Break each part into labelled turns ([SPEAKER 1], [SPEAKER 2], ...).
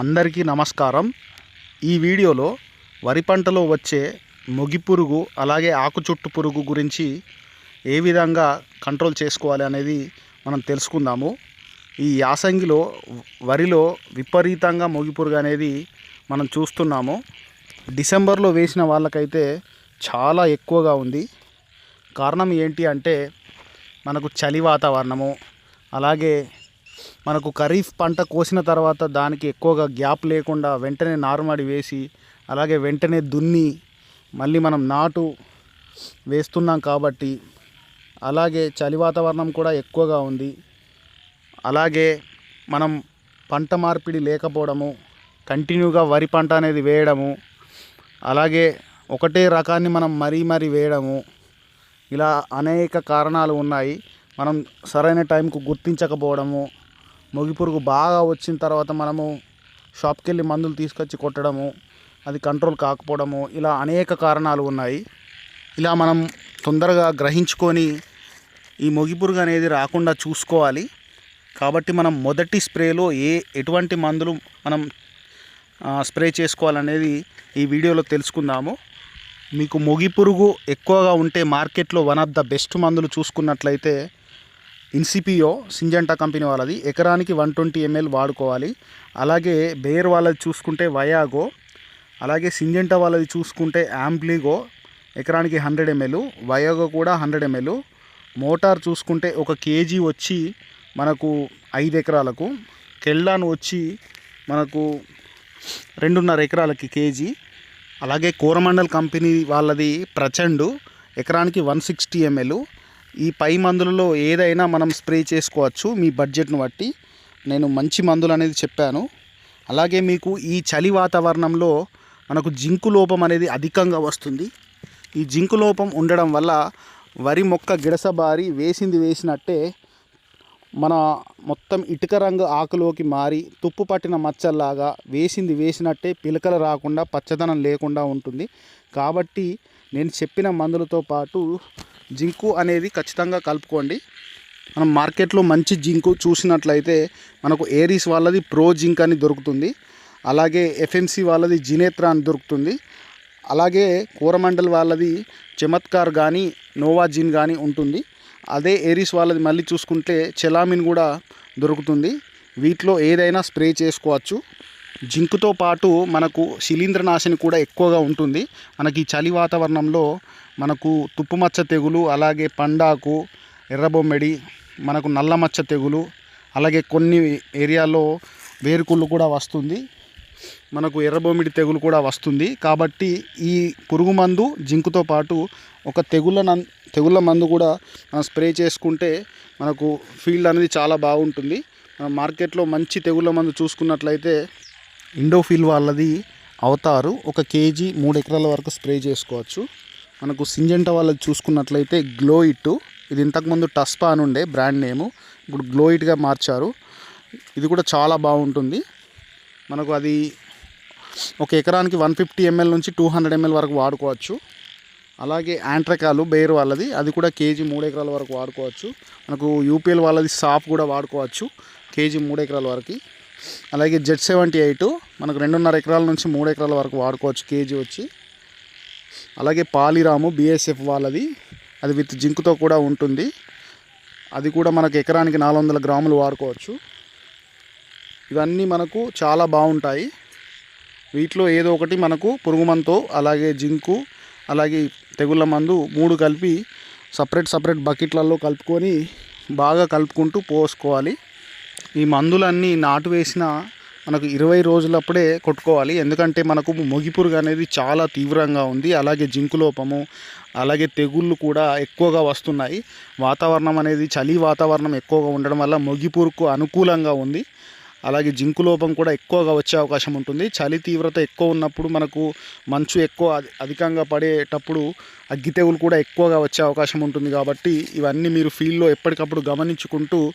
[SPEAKER 1] అందరికీ నమస్కారం. ఈ వీడియోలో వరి పంటలో వచ్చే మొగి పురుగు అలాగే ఆకు చుట్టు పురుగు గురించి ఏ విధంగా కంట్రోల్ చేసుకోవాలి అనేది మనం తెలుసుకుందాము. ఈ యాసంగిలో వరిలో విపరీతంగా మొగి పురుగు అనేది మనం చూస్తున్నాము. డిసెంబర్లో వేసిన వాళ్ళకైతే చాలా ఎక్కువగా ఉంది. కారణం ఏంటి అంటే మనకు చలి వాతావరణము అలాగే మనకు ఖరీఫ్ పంట కోసిన తర్వాత దానికి ఎక్కువగా గ్యాప్ లేకుండా వెంటనే నారుమడి వేసి అలాగే వెంటనే దున్ని మళ్ళీ మనం నాటు వేస్తున్నాం కాబట్టి అలాగే చలి వాతావరణం కూడా ఎక్కువగా ఉంది. అలాగే మనం పంట మార్పిడి లేకపోవడము కంటిన్యూగా వరి పంట అనేది వేయడము అలాగే ఒకటే రకాన్ని మనం మరీ మరీ వేయడము ఇలా అనేక కారణాలు ఉన్నాయి. మనం సరైన టైంకు గుర్తించకపోవడము మొగి పురుగు బాగా వచ్చిన తర్వాత మనము షాప్కి వెళ్ళి మందులు తీసుకొచ్చి కొట్టడము అది కంట్రోల్ కాకపోవడము ఇలా అనేక కారణాలు ఉన్నాయి. ఇలా మనం తొందరగా గ్రహించుకొని ఈ మొగి పురుగు అనేది రాకుండా చూసుకోవాలి. కాబట్టి మనం మొదటి స్ప్రేలో ఏ ఎటువంటి మందులు మనం స్ప్రే చేసుకోవాలనేది ఈ వీడియోలో తెలుసుకుందాము. మీకు మొగి పురుగు ఎక్కువగా ఉంటే మార్కెట్లో వన్ ఆఫ్ ద బెస్ట్ మందులు చూసుకున్నట్లయితే ఇన్సిపియో సింజంటా కంపెనీ వాళ్ళది. ఎకరానికి వన్ ట్వంటీ ఎంఎల్ వాడుకోవాలి. అలాగే బేర్ వాళ్ళది చూసుకుంటే వయాగో అలాగే సింజంటా వాళ్ళది చూసుకుంటే యాంప్లిగో ఎకరానికి హండ్రెడ్ ఎంఎల్ వయాగో కూడా హండ్రెడ్ ఎంఎల్. మోటార్ చూసుకుంటే ఒక కేజీ వచ్చి మనకు ఐదు ఎకరాలకు కెల్లాన్ వచ్చి మనకు రెండున్నర ఎకరాలకి కేజీ. అలాగే కోరమండల్ కంపెనీ వాళ్ళది ప్రచండు ఎకరానికి వన్ సిక్స్టీ ఎంఎల్. ఈ పై మందులలో ఏదైనా మనం స్ప్రే చేసుకోవచ్చు మీ బడ్జెట్ను బట్టి. నేను మంచి మందులు అనేది చెప్పాను. అలాగే మీకు ఈ చలి వాతావరణంలో మనకు జింకు లోపం అనేది అధికంగా వస్తుంది. ఈ జింకు లోపం ఉండడం వల్ల వరి మొక్క గిడసబారి వేసింది వేసినట్టే మన మొత్తం ఇటుక రంగు ఆకులోకి మారి తుప్పు పట్టిన మచ్చల్లాగా వేసింది వేసినట్టే పిలకలు రాకుండా పచ్చదనం లేకుండా ఉంటుంది. కాబట్టి నేను చెప్పిన మందులతో పాటు జింకు అనేది ఖచ్చితంగా కలుపుకోండి. మనం మార్కెట్లో మంచి జింకు చూసినట్లయితే మనకు ఏరీస్ వాళ్ళది ప్రో జింక్ అని దొరుకుతుంది. అలాగే ఎఫ్ఎంసి వాళ్ళది జినేత్రా అని దొరుకుతుంది. అలాగే కూరమండల్ వాళ్ళది చమత్కార్ కానీ నోవా జిన్ కానీ ఉంటుంది. అదే ఏరీస్ వాళ్ళది మళ్ళీ చూసుకుంటే చెలామిన్ కూడా దొరుకుతుంది. వీటిలో ఏదైనా స్ప్రే చేసుకోవచ్చు. జింకుతో పాటు మనకు శిలీంద్రనాశిని కూడా ఎక్కువగా ఉంటుంది. మనకి ఈ చలి వాతావరణంలో మనకు తుప్పుమచ్చ తెగులు అలాగే పండాకు ఎర్రబొమ్మెడి మనకు నల్ల మచ్చ తెగులు అలాగే కొన్ని ఏరియాలో వేరుకుళ్ళు కూడా వస్తుంది. మనకు ఎర్రబొమ్మిడి తెగులు కూడా వస్తుంది. కాబట్టి ఈ పురుగు మందు జింకుతో పాటు ఒక తెగుళ్ళ తెగుళ్ళ మందు కూడా మనం స్ప్రే చేసుకుంటే మనకు ఫీల్డ్ అనేది చాలా బాగుంటుంది. మన మార్కెట్లో మంచి తెగుళ్ళ మందు చూసుకున్నట్లయితే ఇండోఫిల్ వాళ్ళది అవతారు ఒక కేజీ మూడు ఎకరాల వరకు స్ప్రే చేసుకోవచ్చు. మనకు సింజెంట వాళ్ళది చూసుకున్నట్లయితే గ్లో ఇట్ ఇది ఇంతకుముందు టస్పా అని ఉండే బ్రాండ్ నేము. ఇప్పుడు గ్లో ఇట్గా మార్చారు. ఇది కూడా చాలా బాగుంటుంది. మనకు అది ఒక ఎకరానికి వన్ ఫిఫ్టీ ఎంఎల్ నుంచి టూ హండ్రెడ్ ఎంఎల్ వరకు వాడుకోవచ్చు. అలాగే యాంట్రకాలు బేర్ వాళ్ళది. అది కూడా కేజీ మూడు ఎకరాల వరకు వాడుకోవచ్చు. మనకు యూపీఎల్ వాళ్ళది సాఫ్ కూడా వాడుకోవచ్చు. కేజీ మూడు ఎకరాల వరకు. అలాగే జెడ్ సెవెంటీ ఎయిట్ మనకు రెండున్నర ఎకరాల నుంచి మూడు ఎకరాల వరకు వాడుకోవచ్చు కేజీ వచ్చి. అలాగే పాలిరాము బిఎస్ఎఫ్ వాళ్ళది. అది విత్ జింకుతో కూడా ఉంటుంది. అది కూడా మనకు ఎకరానికి నాలుగు వందల గ్రాములు వాడుకోవచ్చు. ఇవన్నీ మనకు చాలా బాగుంటాయి. వీటిలో ఏదో ఒకటి మనకు పురుగు మంతో అలాగే జింకు అలాగే తెగుళ్ళ మందు మూడు కలిపి సపరేట్ సపరేట్ బకెట్లలో కలుపుకొని బాగా కలుపుకుంటూ పోసుకోవాలి. ఈ మందులన్నీ నాటు వేసిన మనకు ఇరవై రోజులప్పుడే కొట్టుకోవాలి. ఎందుకంటే మనకు మొగిపురుగు అనేది చాలా తీవ్రంగా ఉంది. అలాగే జింకు లోపము అలాగే తెగుళ్ళు కూడా ఎక్కువగా వస్తున్నాయి. వాతావరణం అనేది చలి వాతావరణం ఎక్కువగా ఉండడం వల్ల మొగిపురుకు అనుకూలంగా ఉంది. అలాగే జింకు లోపం కూడా ఎక్కువగా వచ్చే అవకాశం ఉంటుంది. చలి తీవ్రత ఎక్కువ ఉన్నప్పుడు మనకు మంచు ఎక్కువ అధికంగా పడేటప్పుడు అగ్గి తెగులు కూడా ఎక్కువగా వచ్చే అవకాశం ఉంటుంది కాబట్టి ఇవన్నీ మీరు ఫీల్డ్లో ఎప్పటికప్పుడు గమనించుకుంటూ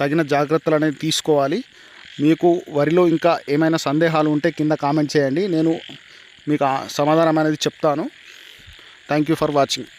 [SPEAKER 1] తగిన జాగ్రత్తలు అనేది తీసుకోవాలి. మీకు వరిలో ఇంకా ఏమైనా సందేహాలు ఉంటే కింద కామెంట్ చేయండి. నేను మీకు సమాధానం అనేది చెప్తాను. Thank you for watching.